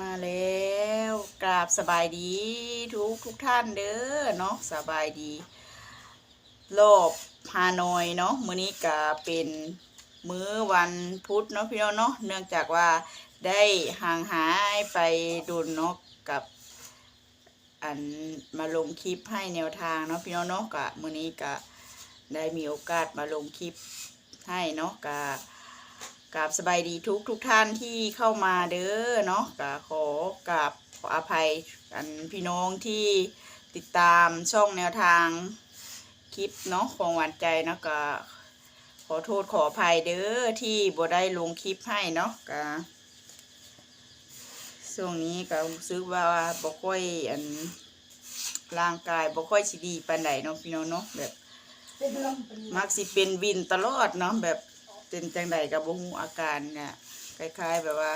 มาแล้วกราบสบายดีทุกทุกท่านเด้อเนาะสบายดีรอบฮานอยเนาะมื้อนี้ก็เป็นมื้อวันพุธเนาะพี่น้องเนาะเนื่องจากว่าได้ห่างหายไปดุนเนาะกับอันมาลงคลิปให้แนวทางเนาะพี่น้องเนาะก็มื้อนี้ก็ได้มีโอกาสมาลงคลิปให้เนาะก็ กราบสบายดีทุกทุกท่านที่เข้ามาเด้อเนาะก็ขอกราบขออภัยอันพี่น้องที่ติดตามช่องแนวทางคลิปเนาะของหวานใจเนาะก็ขอโทษขออภัยเด้อที่บ่ได้ลงคลิปให้เนาะก็ช่วงนี้ก็รู้สึกว่าบ่ค่อยอันร่างกายบ่ค่อยสิดีปานใดเนาะพี่น้องเนาะแบบมเป็นมักสิเป็นวินตลอดเนาะแบบ เป็นจังใดกับบ่ฮู้อาการเนี่ยคล้าย ๆ แบบว่า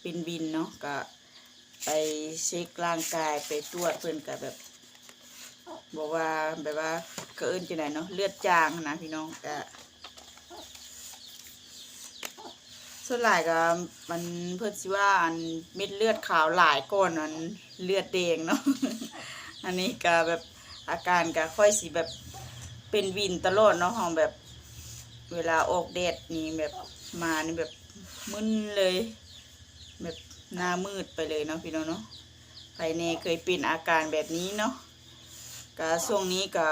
เป็นวินเนาะก็ไปเช็คร่างกายไปตรวจเพิ่อนก็แบบบอกว่าแบบว่าเอิ้นจังไดเนาะเลือดจางนะพี่น้องก็ส่วนหลายก็มันเพิ่อนสิว่าอันเม็ดเลือดขาวหลายก่อนอันเลือดแดงเนาะอันนี้ก็แบบอาการก็ค่อยสิแบบเป็นวินตลอดเนาะห้องแบบ เวลาออกแดดนี่แบบมานี่แบบมึนเลย แบบหน้ามืดไปเลยเนาะพี่น้องเนาะใครเนเคยเป็นอาการแบบนี้เนาะก็ช่วงนี้ก็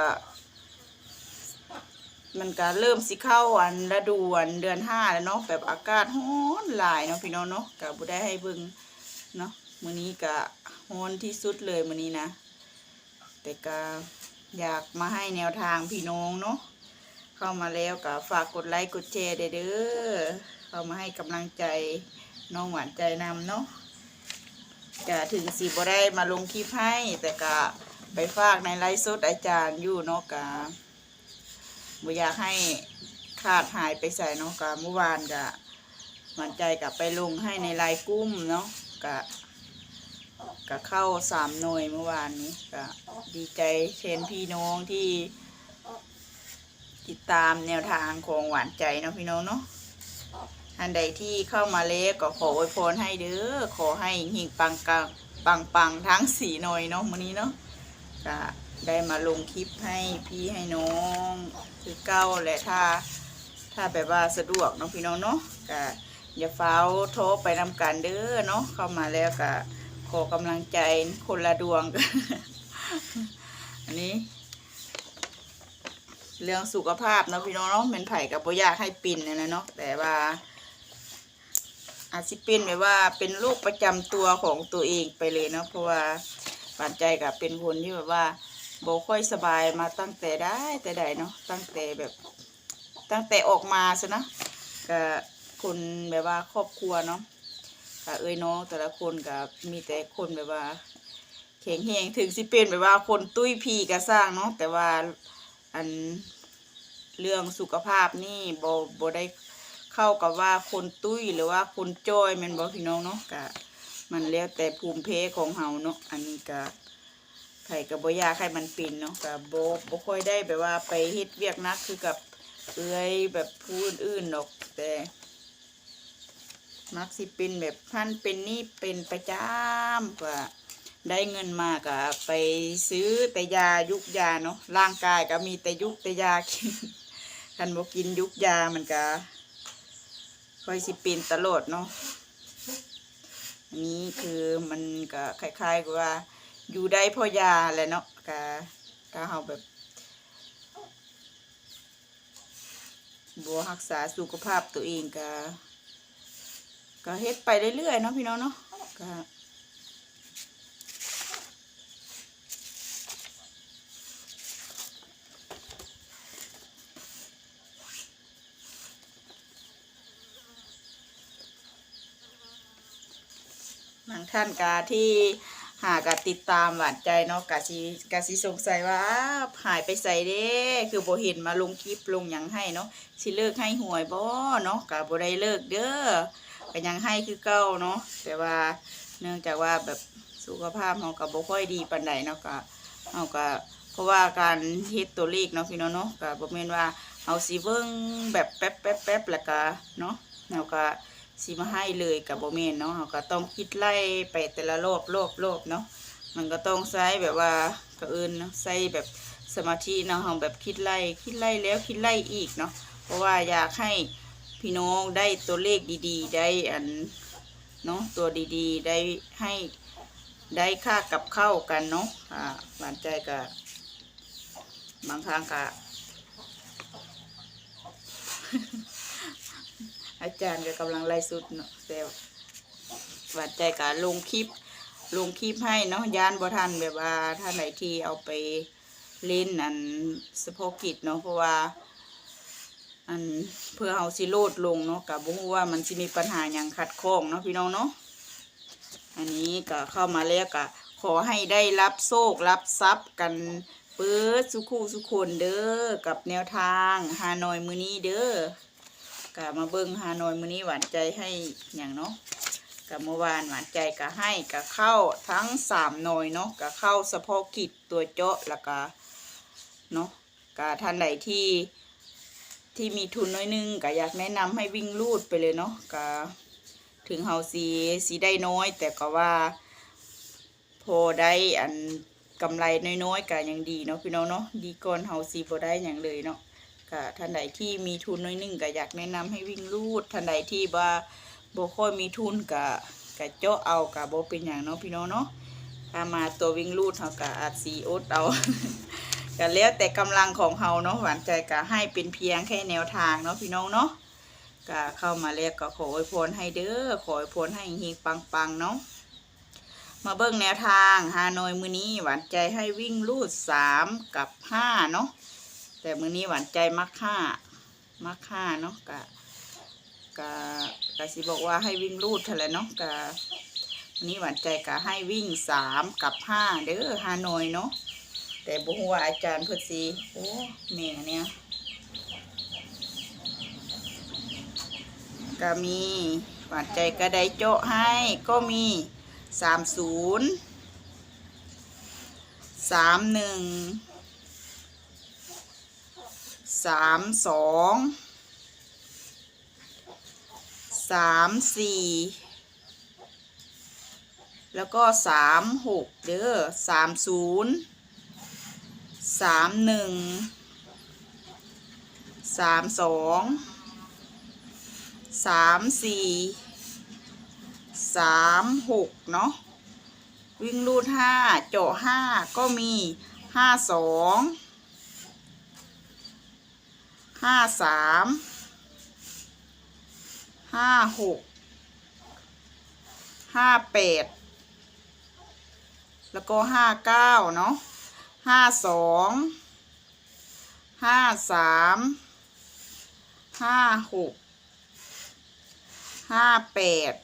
มันก็เริ่มสิเข้าอันฤดูอันเดือนห้าแล้วเนาะแบบอากาศร้อนหลายเนาะพี่น้องเนาะก็บ่ได้ให้เบิ่งเนาะมื้อนี้ก็ร้อนที่สุดเลยมื้อนี้นะ แต่ก็อยากมาให้แนวทางพี่น้องเนาะ เข้ามาแล้วก็ฝากกดไลค์กดแชร์เด้อเข้ามาให้กำลังใจน้องหวานใจนำเนาะจะถึงสิบ่ได้มาลงคลิปให้ แต่ก็ไปฝากในไลฟ์สดอาจารย์อยู่เนาะกะบ่อยากให้ขาดหายไปใส่เนาะกะเมื่อวานกะหวานใจกับไปลงให้ในไลน์กุ้มเนาะกะก็เข้าสามหน่วยเมื่อวานนี้ก็ดีใจเชนพี่น้องที่ ติดตามแนวทางของหวานใจเนาะพี่น้องเนาะอันใดที่เข้ามาเล็กก็ขออวยพรให้เด้อขอให้หิ่งปังกังปังปังทั้งสี่หน่วยเนาะมื้อนี้เนาะก็ได้มาลงคลิปให้พี่ให้น้องคือเก้าและถ้าถ้าแบบว่าสะดวกเนาะพี่น้องเนาะก็อย่าเฝ้าโทรไปนำกันเด้อเนาะเข้ามาแล้วก็ขอกำลังใจคนละดวงอันนี้ เรื่องสุขภาพเนาะพี่น้องเนาะเป็นไผ่กับโบยากให้ปิ่นนะนะเนาะแต่ว่า อาจสิเป็นแบบว่าเป็นโรคประจำตัวของตัวเองไปเลยเนาะเพราะว่าปานใจกับเป็นคนที่แบบว่าโบค่อยสบายมาตั้งแต่ได้แต่ใดเนาะตั้งแต่แบบตั้งแต่ออกมาซะนะกับคนแบบว่าครอบครัวเนาะค่ะเอ้ยน้องแต่ละคนก็มีแต่คนแบบว่าแข็งแรงถึงสิเป็นแบบว่าคนตุ้ยพีก็สร้างเนาะแต่ว่า อันเรื่องสุขภาพนี่โบโบได้เข้ากับว่าคนตุ้ยหรือว่าคนจ้อยมันบอพี่น้องเนาะกะ มันแล้วแต่ภูมิเพของเฮาเนาะอันนี้ก็ไผ่กับบยากให้มันป็นเนาะกะโบโบค่อยได้แบบว่าไปเฮ็ดเวียกนักคือกับเอ้ยแบบผู้อื่นๆเนาะแต่มักสิเป็นแบบพันเป็นนี่เป็นประจำก็ ได้เงินมากะไปซื้อแต่ยายุกยาเนาะร่างกายก็มีแต่ยุกแต่ยากินคันบ่กินยุกยามันก็ค่อยสิป็นตลอดเนาะอันนี้คือมันก็คล้ายๆกับว่า อยู่ได้เพราะยาแหละเนาะก็ถ้าเฮาแบบบ่รักษาสุขภาพตัวเองก็ก็เฮ็ดไปเรื่อยๆเนาะพี่น้องเนาะก็ ท่านกาที่หากติดตามหวานใจเนาะกาสิกาสิสงสัยว่าหายไปใส่เด้คือโบเห็นมาลงคลิปลงยังให้เนาะสิเลิกให้หวยบ่เนาะกาบ่ได้เลิกเด้อก็ยังให้คือเก้าเนาะแต่ว่าเนื่องจากว่าแบบสุขภาพเราก็บ่ค่อยดีปานใดเนาะก็เราก็เพราะว่าการเฮ็ดตัวเลขเนาะพี่น้องเนาะก็บ่แม่นว่าเอาสิเบิ่งแบบแป๊บแป๊บแป๊บแล้วก็เนาะเราก็ สิมาให้เลยกับโบเมนเนาะเราก็ต้องคิดไล่ไปแต่ละรอบรอบรอบเนาะมันก็ต้องใช้แบบว่าก็เอินเนาะใช้แบบสมาธิเนาะเราแบบคิดไล่คิดไล่แล้วคิดไล่อีกเนาะเพราะว่าอยากให้พี่น้องได้ตัวเลขดีๆ ได้อันเนาะตัวดีๆ ได้ให้ได้ค่ากับเข้ากันเนาะอ่าหวานใจกับบางครั้งก็ อาจารย์ก็กำลังไล่สุดเนาะแต่หวานใจกับลงคลิปลงคลิปให้เนาะยานบ่ทันแบบว่าท่านไหนที่เอาไปเล่นอันสะโพกกิจเนาะเพราะว่า อันเพื่อเอาสิโลดลงเนาะกับบ่ฮู้ว่ามันสิมีปัญหาหยังขัดข้องเนาะพี่น้องเนาะอันนี้ก็เข้ามาแล้วก็ขอให้ได้รับโชครับทรัพย์กันเปิดสุขูสุคนเด้อกับแนวทางฮานอยมือนี้เด้อ กะมาเบิ้งฮานอยมื้อนี้หวานใจให้อย่างเนาะกะเมื่อวานหวานใจก็ให้กะเข้าทั้งสามหน่อยเนาะกะเข้าเฉพาะกิจตัวเจาะแล้วก็เนาะกะท่านใดที่ที่มีทุนน้อยนึงก็อยากแนะนำให้วิ่งลูดไปเลยเนาะกะถึงเฮาสีสีได้น้อย แต่ก็ว่า พอได้อันกำไรน้อยๆก็ยังดีเนาะพี่น้องเนาะดีก่อนเฮาสีบ่ได้หยังเลยเนาะ ก็ท่านใดที่มีทุนน้อยหนึงก็อยากแนะนำให้วิ่งรูดท่านใดที่ว่าบ่ค่อยมีทุนก็ก็เจาะเอาก็บ่เป็นหยังเนาะพี่น้องเนาะถ้ามาตัววิ่งรูดเฮาก็อาจสิอดเอาก็แล้วแต่กำลังของเฮาเนาะหวานใจก็ให้เป็นเพียงแค่แนวทางเนาะพี่น้องเนาะก็เข้ามาแล้วก็ขออวยพรให้เด้อขออวยพรให้เฮงปังๆเนาะมาเบิ่งแนวทางฮานอยมื้อนี้หวานใจให้วิ่งรูดสามกับห้าเนาะ แต่มื้อนี้หวานใจมักห้ามักห้าเนาะกะกะกะสิบอกว่าให้วิ่งรูดเท่าไรเนาะกะวันนี้หวานใจกะให้วิ่งสามกับห้าเด้อฮานอยเนาะแต่บ่ฮู้ว่าอาจารย์เพิ่นสิโอ้แม่เนี่ยก็มีหวานใจก็ได้โจะให้ก็มีสามศูนย์สามหนึ่ง สามสองสามสี่แล้วก็สามหกเด้อสามศูนย์สามหนึ่งสามสองสามสี่สามหกเนาะวิ่งรูดห้าเจาะห้าก็มีห้าสอง ห้าสามห้าหกห้าแปดแล้วก็ห้าเก้าเนาะห้าสองห้าสามห้าหกห้าแปด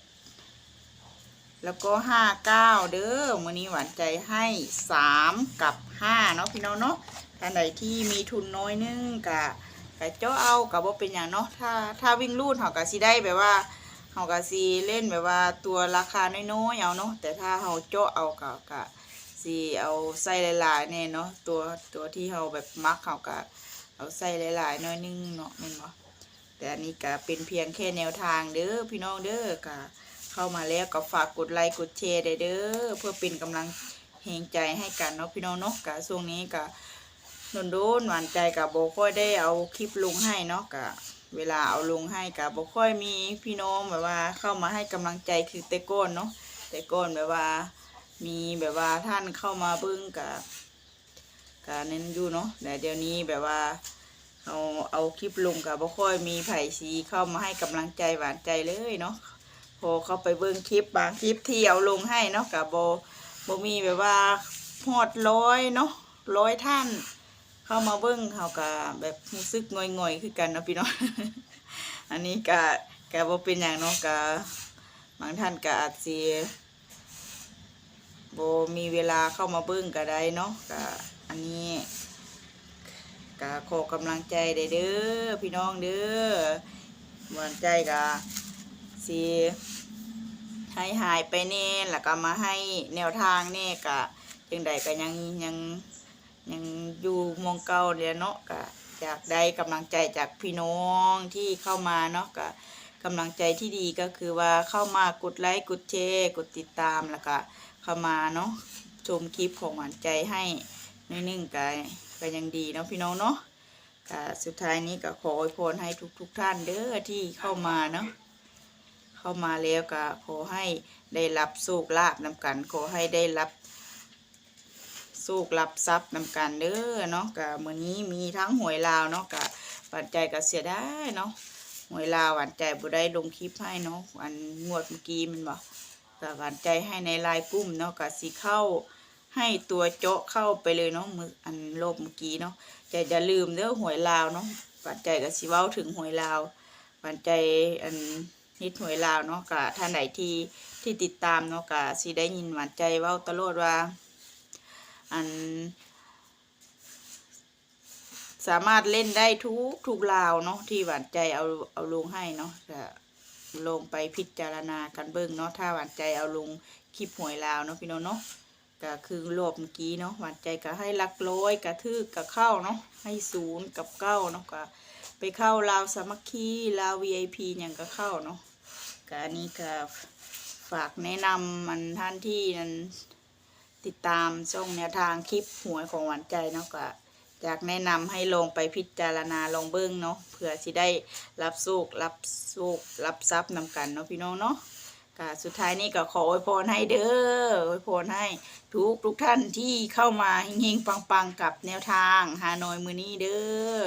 แล้วก็ห้าเก้าเด้อมื้อนี้หวานใจให้สามกับห้าเนาะพี่น้องเนาะท่านใดที่มีทุนน้อยนึงกะ ก็เจ้าเอากับว่าเป็นอย่างเนาะถ้าถ้าวิ่งลูดเขาก็สิได้แบบว่าเขาก็สิเล่นแบบว่าตัวราคาน้อยๆเอาเนาะแต่ถ้าเขาเจาะเอาก็ก็สิเอาใส่หลายๆแน่เนาะตัวตัวที่เขาแบบมักเขาก็เอาใส่หลายๆน้อยนึงเนาะแม่นบ่แต่อันนี้ก็เป็นเพียงแค่แนวทางเด้อพี่น้องเด้อก็เข้ามาแล้วก็ฝากกดไลค์กดแชร์ได้เด้อเพื่อเป็นกำลังแห่งใจให้กันเนาะพี่น้องเนาะก็ช่วงนี้ก็ โดนโดนหวานใจกับโบค่อยได้เอาคลิปลงให้เนาะกะเวลาเอาลงให้กับโบค่อยมีพี่น้องแบบว่าเข้ามาให้กำลังใจคือแต่ก้นเนาะแต่ก้นแบบว่า มีแบบว่าท่านเข้ามาเบิ้งกับกาเน้นอยู่เนาะแต่เดี๋ยวนี้แบบว่าเอาเอาคลิปลงกับโบค่อยมีไผ่สีเข้ามาให้กำลังใจหวานใจเลยเนาะพอเข้าไปเบิ้งคลิปบางคลิปที่เอาลงให้เนาะกับโบโบมีแบบว่าหอดร้อยเนาะร้อยท่าน เข้ามาเบิ้งเขาก็แบบรู้สึกง่อยๆคือกันนะพี่น้อง อันนี้ก็ก็บ่เป็นอย่างเนาะก็บางท่านก็อาจสิบ่มีเวลาเข้ามาเบิ้งก็ได้เนาะก็อันนี้ก็ขอกำลังใจได้เด้อพี่น้องเด้อหวานใจก็สิให้หายไปแน่แล้วก็มาให้แนวทางแน่ก็จังใดก็ยังยัง ยังอยู่มองเก่าเดียเนาะก็อยากได้กำลังใจจากพี่น้องที่เข้ามาเนาะก็กำลังใจที่ดีก็คือว่าเข้ามากดไลค์กดแชร์กดติดตามแล้วก็เข้ามาเนาะชมคลิปของหวานใจให้นอยหนึ่งก็ก็ยังดีเนาะพี่น้องเนาะก็สุดท้ายนี้ก็ขออวยพรให้ทุกๆทท่านเด้อที่เข้ามาเนาะเข้ามาแล้วก็ขอให้ได้รับโชคลาภนำกันขอให้ได้รับ สูกรับทรัพย์นำกันเด้อเนาะกะมื้อนี้มีทั้งหวยลาวเนาะกะหวานใจก็เสียได้เนาะหวยลาวหวานใจบ่ได้ลงคลิปให้เนาะอันงวดเมื่อกี้มันบ่ก็หวานใจให้ในไลน์กลุ่มเนาะก็สิเข้าให้ตัวเจาะเข้าไปเลยเนาะมืออันโลบเมื่อกี้เนาะใจจะลืมเด้อหวยลาวเนาะหวานใจก็สิเว้าถึงหวยลาวหวานใจอันนิดหวยลาวเนาะกะท่านไหนที่ที่ติดตามเนาะกะสิได้ยินหวานใจเว้าตลอดว่า อัน สามารถเล่นได้ทุกทุกราวเนาะที่หวานใจเอาเอาลงให้เนาะจะลงไปพิจารณากันเบิ่งเนาะถ้าหวานใจเอาลงคลิปหวยลาวเนาะพี่น้องเนาะก็คือรอบเมื่อกี้เนาะหวานใจก็ให้ลักร้อยกระทึกกับเข้าเนาะให้ศูนย์กับเก้าเนาะก็ไปเข้าลาวสามัคคีลาว VIP อย่างก็เข้าเนาะก็อันนี้ก็ฝากแนะนำมันท่านที่นั้น ติดตามช่องแนวทางคลิปหวยของหวานใจเนาะก็อยากแนะนำให้ลงไปพิจารณาลองเบิ้งเนาะเผื่อสิได้รับโชครับโชครับทรัพย์นำกันเนาะพี่น้องเนาะก็สุดท้ายนี้ก็ขออวยพรให้เด้ออวยพรให้ทุกทุกท่านที่เข้ามาเฮงๆปังๆกับแนวทางฮานอยมือนี้เด้อ